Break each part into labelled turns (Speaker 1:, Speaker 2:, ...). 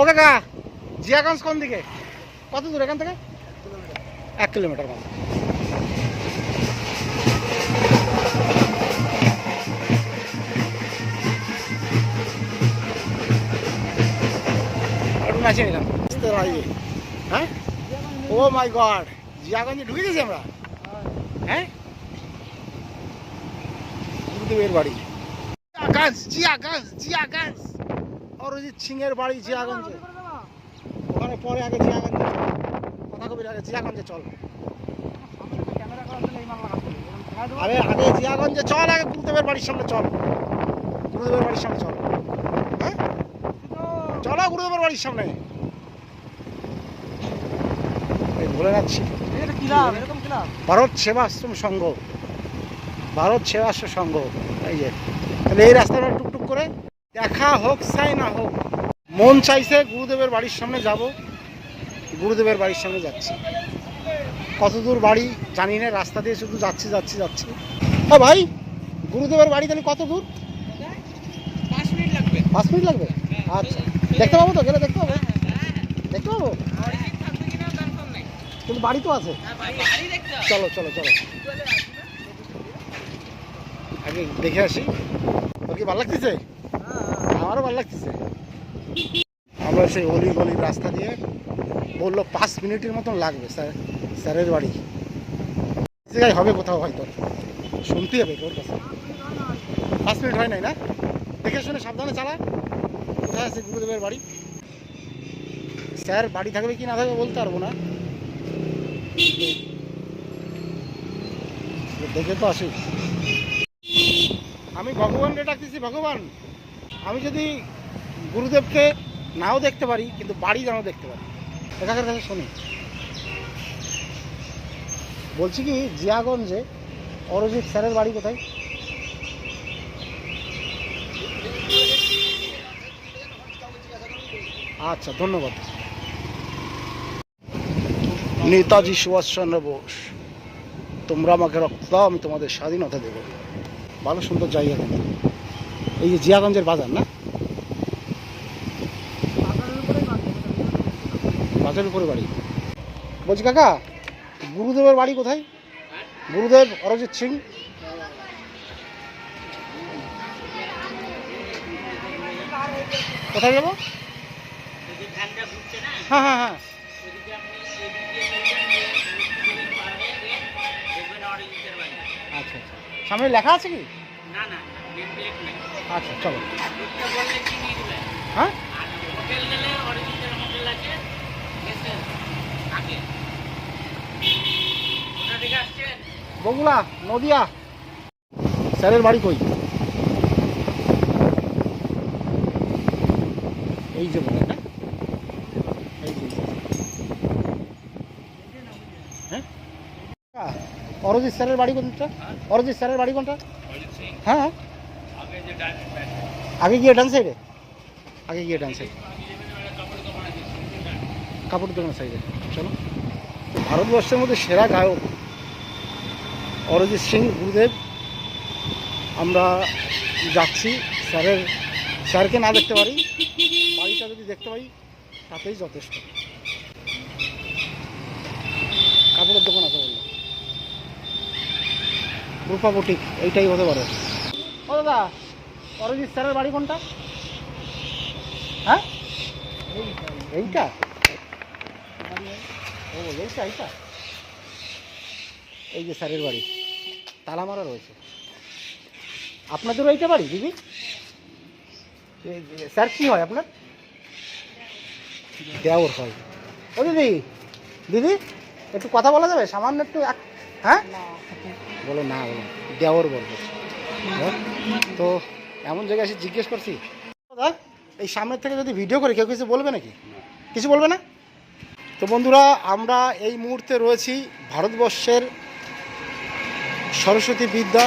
Speaker 1: ও কাকা, জিয়াগঞ্জ কোন দিকে? কত দূর এখান থেকে? এক কিলোমিটার বুঝতে পারি হ্যাঁ? ও মাই গড, জিয়াগঞ্জে ঢুকে গেছি আমরা? হ্যাঁ? গুরুদেবের বাড়ি। জিয়াগঞ্জ জিয়াগঞ্জ জিয়াগঞ্জ। অরিজিৎ সিং এর বাড়ি জিয়াগঞ্জে। ওখানে পরে আগে জিয়াগঞ্জে কথা কবির আগে জিয়াগঞ্জে চল। আরে আগে জিয়াগঞ্জে চল আগে গুরুদেবের বাড়ির সামনে চল। গুরুদেবের বাড়ির সামনে চল। হ্যাঁ? চলো গুরুদেবের বাড়ির সামনে। বলে যাচ্ছি ভারত সেবাশ্রম সংঘ। ভারত সেবাশ্রম সংঘ। এই যে তাহলে এই রাস্তাটা টুকটুক করে দেখা হোক চাই না হোক মন চাইছে গুরুদেবের বাড়ির সামনে যাব। গুরুদেবের বাড়ির সামনে যাচ্ছি। কত দূর বাড়ি জানি না রাস্তা দিয়ে শুধু যাচ্ছি যাচ্ছি যাচ্ছি। হ্যাঁ ভাই গুরুদেবের বাড়ি তাহলে কত দূর?
Speaker 2: পাঁচ মিনিট লাগবে।
Speaker 1: পাঁচ মিনিট লাগবে? আচ্ছা। দেখতে পাবো তো? গেলে দেখতে পাবো? দেখতে পাবো? কিন্তু বাড়ি তো আছে। চলো চলো চলো। আগে দেখে আসি। তোর কি ভালো লাগতেছে? আমারও ভালো লাগতেছে। আমরা সেই অলি গলির রাস্তা দিয়ে বলল, পাঁচ মিনিটের মতন লাগবে স্যার, স্যারের বাড়ি। জায়গায় হবে কোথাও হয়তো। শুনতে হবে তোর কাছে। পাঁচ মিনিট হয় নাই না? দেখে শুনে সাবধানে চালা। কোথায় আছে গুরুদেবের বাড়ি? স্যার বাড়ি থাকবে কি না থাকবে বলতে পারব না। দেখে তো আসি। আমি ভগবানকে ডাকতেছি, ভগবান! আমি যদি গুরুদেবকে নাও দেখতে পারি, কিন্তু বাড়ি যেন দেখতে পারি। একাকার কাছে শুনি। বলছি কি, জিয়াগঞ্জে অরজিৎ স্যারের বাড়ি কোথায়? আচ্ছা ধন্যবাদ। নেতাজি সুভাষচন্দ্র বোস, তোমরা আমাকে রক্ত দাও আমি তোমাদের স্বাধীনতা দেবো। ভালো সুন্দর জায়গা। কিন্তু এই যে জিয়াগঞ্জের বাজার না? বাজারের উপরে বাড়ি। বলছি কাকা গুরুদেবের বাড়ি কোথায়? গুরুদেব অরজিৎ সিং। কোথায় যাব? হ্যাঁ হ্যাঁ হ্যাঁ। আচ্ছা আচ্ছা। সামনে লেখা আছে কি?
Speaker 2: না না নেম প্লেট নেই।
Speaker 1: আচ্ছা চলো। হ্যাঁ? বগুলা নদিয়া। স্যারের বাড়ি কই? এই যে বলে হ্যাঁ? আহ, অরজিৎ স্যারের বাড়ি কোনটা? অরজিৎ স্যারের বাড়ি কোনটা? হ্যাঁ হ্যাঁ।
Speaker 2: আগে
Speaker 1: গিয়ে ডান সাইডে আগে গিয়ে ডান সাইডে কাপড় দোকান সাইডে চলো। ভারতবর্ষের মধ্যে সেরা গায়ক অরিজিৎ সিং গুরুদেব। আমরা যাচ্ছি স্যারের, স্যারকে না দেখতে পারি। বাড়িটা যদি দেখতে পাই, তাতেই যথেষ্ট। কাপড়ের দোকান আছে বলল। রূপা বুটিক, এইটাই হতে পারে। দাদা অরিজিৎ স্যারের বাড়ি কোনটা? হ্যাঁ? এইটা? ও এইটা এইটা? এই যে স্যারের বাড়ি। তালা মারা রয়েছে। আপনাদেরও এইটা বাড়ি দিদি? স্যার কি হয় আপনার? দেওর হয়। ও দিদি দিদি একটু কথা বলা যাবে? সামান্য একটু এক- হ্যাঁ? বলো না বলো দেওর বলব। হ্যাঁ? তো এমন জায়গায় এসে জিজ্ঞেস করছি দাদা এই সামনের থেকে যদি ভিডিও করি কেউ কিছু বলবে নাকি? কিছু বলবে না? তো বন্ধুরা আমরা এই মুহূর্তে রয়েছি ভারতবর্ষের সরস্বতী বিদ্যা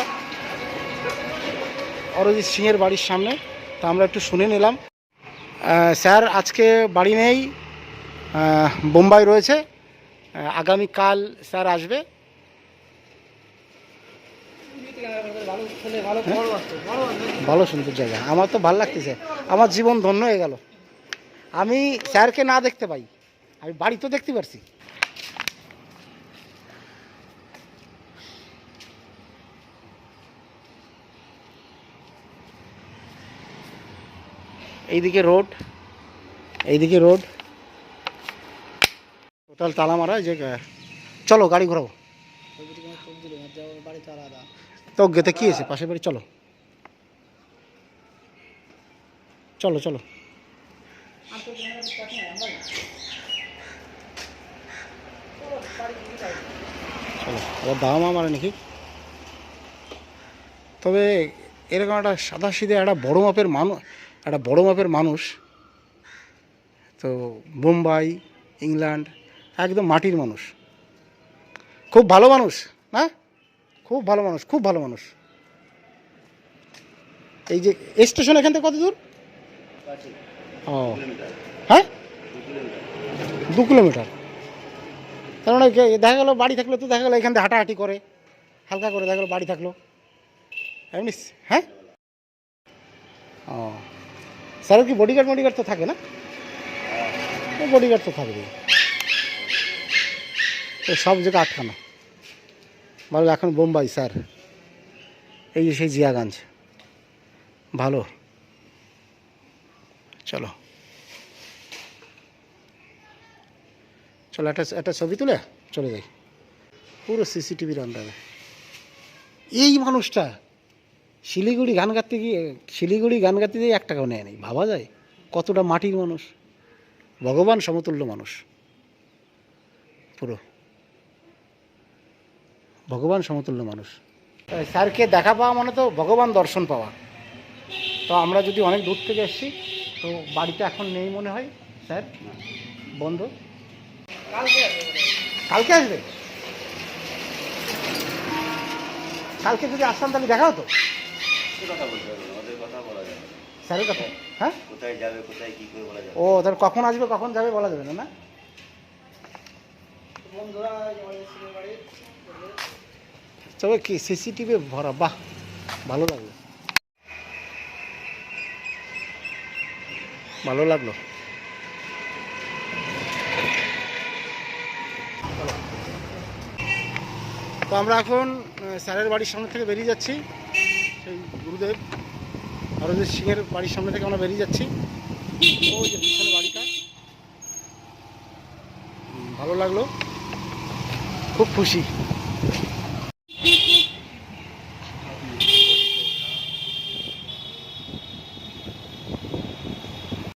Speaker 1: অরিজিৎ সিংয়ের বাড়ির সামনে। তা আমরা একটু শুনে নিলাম। স্যার আজকে বাড়ি নেই বোম্বাই রয়েছে। আগামীকাল স্যার আসবে। ভালো সুন্দর জায়গা। আমার তো ভালো লাগতেছে। আমার জীবন ধন্য হয়ে গেল। আমি স্যারকে না দেখতে পাই। আমি বাড়ি তো দেখতে পারছি। এইদিকে রোড। এইদিকে রোড। টোটাল তালা মারা যে চলো, গাড়ি ঘোরাবো তো গেতে কি আছে পাশের বাড়ি, চলো। চলো চলো। চলো এবার দাম আমার নাকি। তবে এরকম একটা সাদা সিধে একটা বড় মাপের মানুষ একটা বড় মাপের মানুষ, তো মুম্বাই, ইংল্যান্ড, একদম মাটির মানুষ। খুব ভালো মানুষ, না? খুব ভালো মানুষ, খুব ভালো মানুষ। এই যে স্টেশন এখান থেকে কত দূর? ও। হ্যাঁ? দু কিলোমিটার। তার মানে দেখা গেলো বাড়ি থাকলে তো দেখা গেলো এখান থেকে হাঁটাহাঁটি করে, হালকা করে দেখা গেলো বাড়ি থাকল। এমনি হ্যাঁ? ও। স্যারের কি বডিগার্ড বডিগার্ড তো থাকে না? বডিগার্ড তো থাকবে সব জায়গায় আটকানো। ভালো, এখন বোম্বাই, স্যার। এই যে সেই জিয়াগঞ্জ। ভালো। চলো। চলো, একটা একটা ছবি তুলে চলে যাই। পুরো সিসিটিভির আন্ডারে এই মানুষটা, শিলিগুড়ি গান গাইতে গিয়ে, শিলিগুড়ি গান গাইতে গিয়ে এক টাকাও নেয় নেই। ভাবা যায় কতটা মাটির মানুষ। ভগবান সমতুল্য মানুষ। পুরো। ভগবান সমতুল্য মানুষ। স্যারকে দেখা পাওয়া মানে তো ভগবান দর্শন পাওয়া। তো আমরা যদি অনেক দূর থেকে এসেছি তো বাড়িতে এখন নেই মনে হয় স্যার? বন্ধ? কালকে আসবে? কালকে যদি আসতাম তাহলে দেখা হতো। স্যারের কথা? হ্যাঁ?
Speaker 3: কোথায় যাবে কোথায় কি করে বলা যাবে?
Speaker 1: ও তাহলে কখন আসবে কখন যাবে বলা যাবে না না? তবে কি, সিসিটিভি ভরা, বাহ, ভালো লাগল। ভালো লাগল। তো আমরা এখন স্যারের বাড়ির সামনে থেকে বেরিয়ে যাচ্ছি, সেই গুরুদেব হরদেব সিংয়ের বাড়ির সামনে থেকে আমরা বেরিয়ে যাচ্ছি। বাড়িটা, ভালো লাগল। খুব খুশি।